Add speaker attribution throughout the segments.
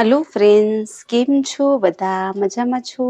Speaker 1: Hello friends કેમ છો? બધા મજામાં છો?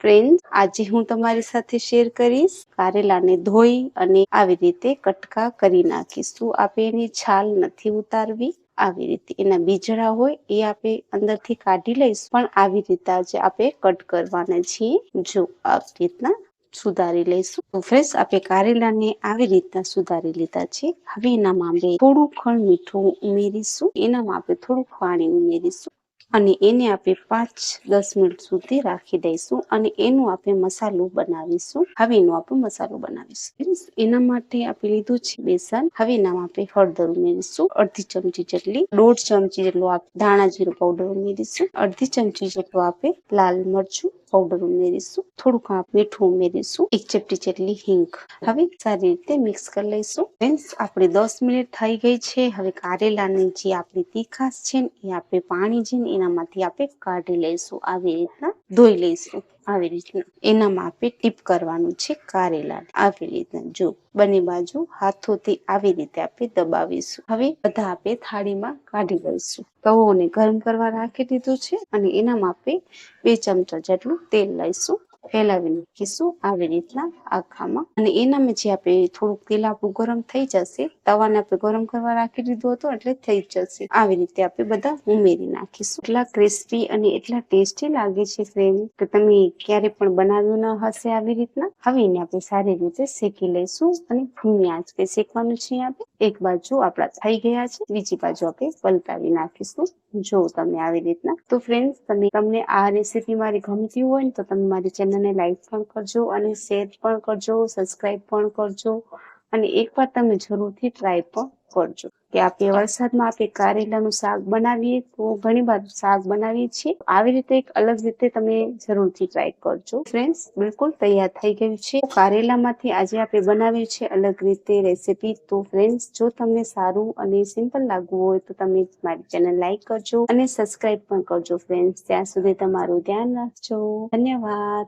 Speaker 1: ફ્રેન્ડ્સ આજે હું તમારી સાથે શેર કરીશ કારેલાને ધોઈ અને આવી રીતે કટકા કરી નાખીશું. આપણે એની છાલ નથી ઉતારવી? આવી રીતે એના બીજડા હોય એ આપણે અંદરથી કાઢી લઈશું. પણ આવી રીતે આજે આપણે કટ કરવાના છીએ. જો આવી રીતના સુધારી લઈશું. તો ફ્રેશ આપણે કારેલાને આવી રીતના સુધારી લીધા છે. હવે એનામાં આપણે થોડું ખણ મીઠું ઉમેરીશું. એનામાં આપણે થોડું પાણી ઉમેરીશું. અને એને આપણે પાંચ, દસ મિનિટ સુધી રાખી દઈશું અને એનું આપણે મસાલો બનાવીશું. હવે એનો આપણે મસાલો બનાવીશું. એના માટે આપણે લીધું છે બેસન. હવે એનામાં આપણે હળદર ઉમેરીશું. અડધી ચમચી જેટલી દોઢ ચમચી જેટલો આપણે ધાણા જીરું પાવડર ઉમેરીશું. અડધી ચમચી જેટલો આપણે લાલ મરચું પાવડર ઉમેરીશું, થોડુંક મીઠું ઉમેરીશું, એક ચપટી જેટલી હિંગ. હવે સારી રીતે મિક્સ કરી લઈશું. ફ્રેન્ડ્સ આપણે દસ મિનિટ થઈ ગઈ છે. હવે કારેલાની જે આપણી તીખાશ છે ને, એ આપણે પાણી છે ને, એનામાંથી આપણે કાઢી લઈશું. આવી રીતના ધોઈ લઈશું. આવી રીતના. એનામાં આપણે ટીપ કરવાનું છે કારેલા. આવી રીતના. જો બંને બાજુ હાથોથી આવી રીતે આપણે દબાવીશું. હવે બધા આપણે થાળીમાં કાઢી લઈશું. તવોને ગરમ કરવા રાખી દીધું છે અને એનામાં આપણે બે ચમચા જેટલું તેલ લઈશું. ફેલાવી નાખીશું આવી રીતના આખામાં. અને એનામાં જે આપણે થોડુંક તેલ આપણું ગરમ થઈ જશે, તવાને આપણે ગરમ કરવા રાખી દીધું હતું એટલે થઈ જશે. આવી રીતે આપણે બધા ઉમેરી નાખીશું. એટલા ક્રિસ્પી અને એટલા ટેસ્ટી લાગે છે ફ્રેન્ડ કે તમે ક્યારે પણ બનાવ્યું ન હશે આવી રીતના. હવે એને આપણે સારી રીતે શેકી લઈશું અને ભૂમિ આંચ કે શેકવાનું છે આપણે એક બાજુ આપણા થઈ ગયા છે, બીજી બાજુ આપણે પલટાવી નાખીશું, જો તમે આવી રીતના. તો ફ્રેન્ડ્સ તમે તમને આ રેસીપી મારી ગમતી હોય ને તો તમે મારી ચેનલને લાઈક પણ કરજો અને શેર પણ કરજો સબસ્ક્રાઈબ પણ કરજો અને એકવાર તમે જરૂરથી ટ્રાય પણ કરજો. કે આપણે વરસાદમાં આપણે કારેલાનું શાક બનાવીએ, તો ઘણી વાર શાક બનાવીએ છીએ. આવી રીતે એક અલગ રીતે તમે જરૂરથી ટ્રાય કરજો. ફ્રેન્ડ્સ બિલકુલ તૈયાર થઈ ગયું છે. કારેલામાંથી આજે આપણે બનાવ્યું છે અલગ રીતે રેસીપી તો ફ્રેન્ડ્સ જો તમને સારું અને સિમ્પલ લાગવું હોય, તો તમે મારી ચેનલ લાઈક કરજો અને સબસ્ક્રાઈબ પણ કરજો ફ્રેન્ડ્સ ત્યાં સુધી તમારું ધ્યાન રાખજો. ધન્યવાદ.